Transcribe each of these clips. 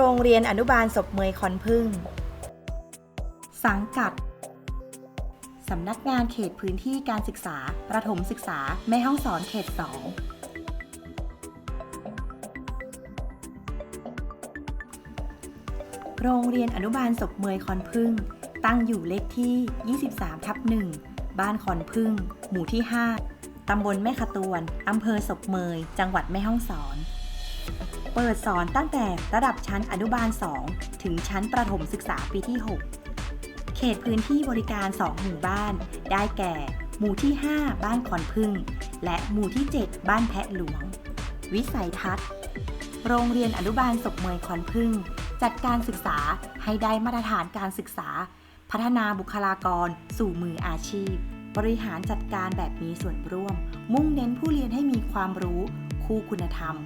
โรงเรียนอนุบาลศพเมยคอนพึ่ง สังกัด สำนักงานเขตพื้นที่การศึกษา ประถมศึกษา แม่ห้องสอนเขต 2 โรงเรียนอนุบาลศพเมยคอนพึ่ง ตั้งอยู่เลขที่ 23 ทับ 1 บ้านคอนพึ่ง หมู่ที่ 5ตำบลแม่ขตวน อำเภอศพเมย จังหวัดแม่ฮ่องสอน เปิดสอนตั้งแต่ระดับชั้นอนุบาล 2 ถึงชั้นประถมศึกษาปีที่ 6 เขตพื้นที่บริการ 2 หมู่บ้าน ได้แก่ หมู่ที่ 5 บ้านขอนพึ่ง และหมู่ที่ 7 บ้านแพะหลวง วิสัยทัศน์ โรงเรียนอนุบาลศพเมยคอนพึ่ง จัดการศึกษาให้ได้มาตรฐานการศึกษา พัฒนาบุคลากร สู่มืออาชีพ บริหารจัดการแบบมีส่วนร่วม มุ่งเน้นผู้เรียนให้มีความรู้ คู่คุณธรรม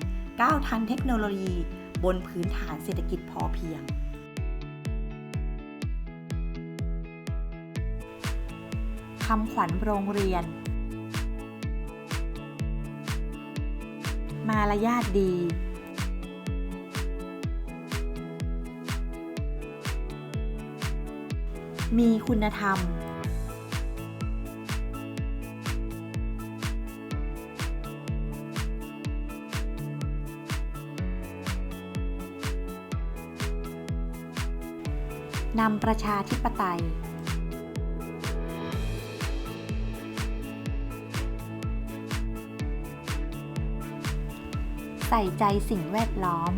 ก้าวทันเทคโนโลยี บนพื้นฐานเศรษฐกิจพอเพียง คำขวัญโรงเรียน มารยาทดี มีคุณธรรม นำประชาธิปไตยใส่ใจสิ่งแวดล้อม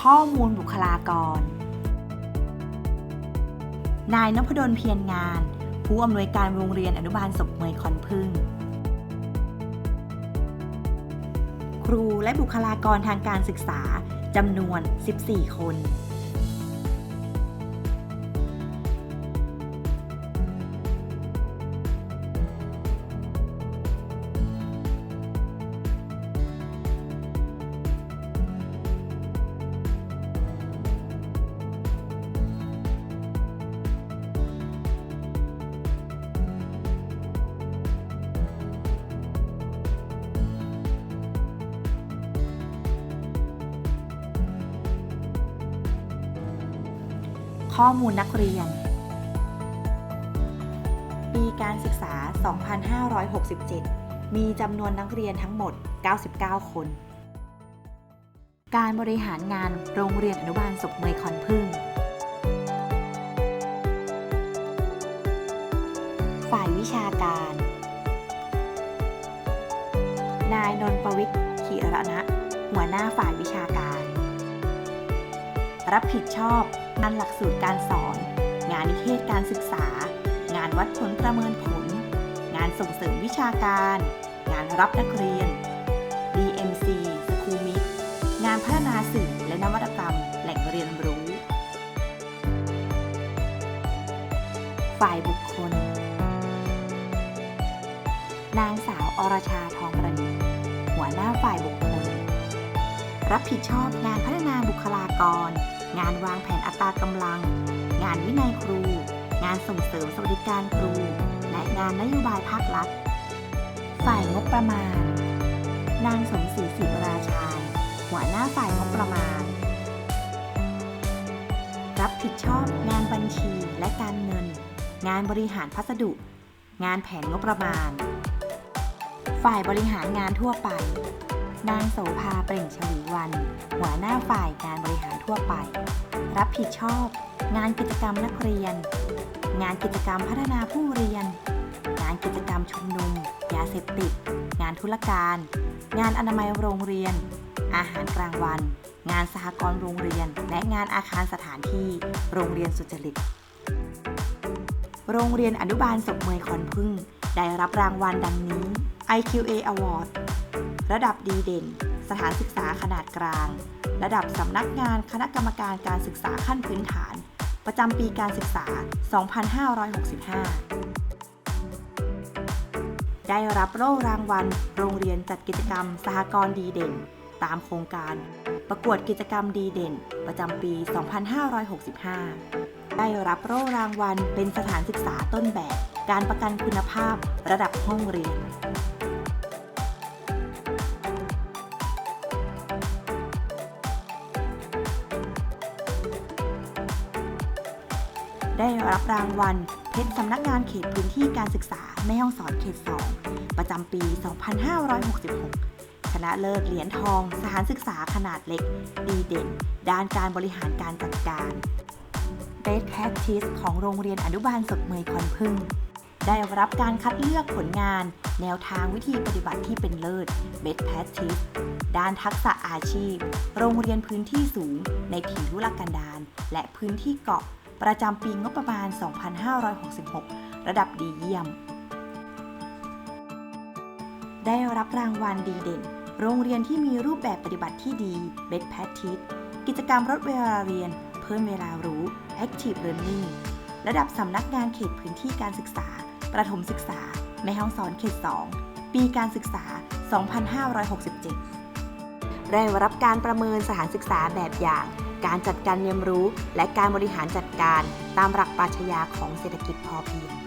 ข้อมูลบุคลากร นายนพดลเพียรงาน ผู้อำนวยการโรงเรียนอนุบาลศพเมยคอนพึ่ง รูและบุคลากรทางการศึกษาจำนวน 14 คน ข้อมูลนักเรียน ปีการศึกษา 2567 มีจำนวนนักเรียนทั้งหมด 99 คน การบริหารงานโรงเรียนอนุบาลศพเมยคอนพึ่ง ฝ่ายวิชาการ นายนนท์ประวิทย์ขีระนะหัวหน้าฝ่ายวิชาการ รับผิดชอบ งานหลักสูตรการสอน งานนิเทศการศึกษา งานวัดผลประเมินผล งานส่งเสริมวิชาการ งานรับนักเรียน DMC สคูมิตงานพัฒนาสื่อและนวัตกรรม แหล่งเรียนรู้ ฝ่ายบุคคล นางสาวอรชาทองประณีหัวหน้าฝ่ายบุคคล รับผิดชอบงานพัฒนาบุคลากร งานวางแผนอัตรากำลัง งานวินัยครู งานส่งเสริมสวัสดิการครู และงานนโยบายภาครัฐ ฝ่ายงบประมาณ นางสมศรีศิราชาย หัวหน้าฝ่ายงบประมาณ รับผิดชอบงานบัญชีและการเงิน งานบริหารพัสดุ งานแผนงบประมาณ ฝ่ายบริหารงานทั่วไป นางโสภาเปล่งฉวีวัน หัวหน้าฝ่ายงานบริหารทั่วไป รับผิดชอบ งานกิจกรรมนักเรียน งานกิจกรรมพัฒนาผู้เรียน งานกิจกรรมชุมนุม ยาเสพติด งานธุรการ งานอนามัยโรงเรียน อาหารกลางวัน งานสหกรณ์โรงเรียน และงานอาคารสถานที่ โรงเรียนสุจริต โรงเรียนอนุบาลศพเมยคอนพึ่ง ได้รับรางวัลดังนี้ IQA Award ระดับดีเด่น สถานศึกษาขนาดกลาง ระดับสำนักงานคณะกรรมการการศึกษาขั้นพื้นฐาน ประจำปีการศึกษา 2565ได้รับโล่รางวัล โรงเรียนจัดกิจกรรมสหกรณ์ดีเด่น ตามโครงการ ประกวดกิจกรรมดีเด่น ประจำปี 2565 ได้รับโล่รางวัล เป็นสถานศึกษาต้นแบบ การประกันคุณภาพระดับห้องเรียน ได้รับรางวัลเพชรสำนักงานเขตพื้นที่การศึกษาแม่ฮ่องสอนเขต 2 ประจำปี 2566 ชนะเลิศเหรียญทอง สถานศึกษาขนาดเล็ก ดีเด่น ด้านการบริหารการจัดการ Best Practice ของโรงเรียนอนุบาลสดเมยคอนพึ่ง ได้รับการคัดเลือกผลงาน แนวทางวิธีปฏิบัติที่เป็นเลิศ Best Practice ด้านทักษะอาชีพ โรงเรียนพื้นที่สูง ในถิ่นทุรกันดารและพื้นที่เกาะ ประจำปีงบประมาณ 2566 ระดับดีเยี่ยม ได้รับรางวัลดีเด่น โรงเรียนที่มีรูปแบบปฏิบัติที่ดี Best Practice กิจกรรมลดเวลาเรียน เพิ่มเวลารู้ Active Learning ระดับสำนักงานเขตพื้นที่การศึกษา ประถมศึกษา แม่ฮ่องสอนเขต 2 ปีการศึกษา 2567 ได้รับการประเมินสถานศึกษาแบบอย่าง การจัดการเรียนรู้ และการบริหารจัดการตามหลักปรัชญาของเศรษฐกิจพอเพียง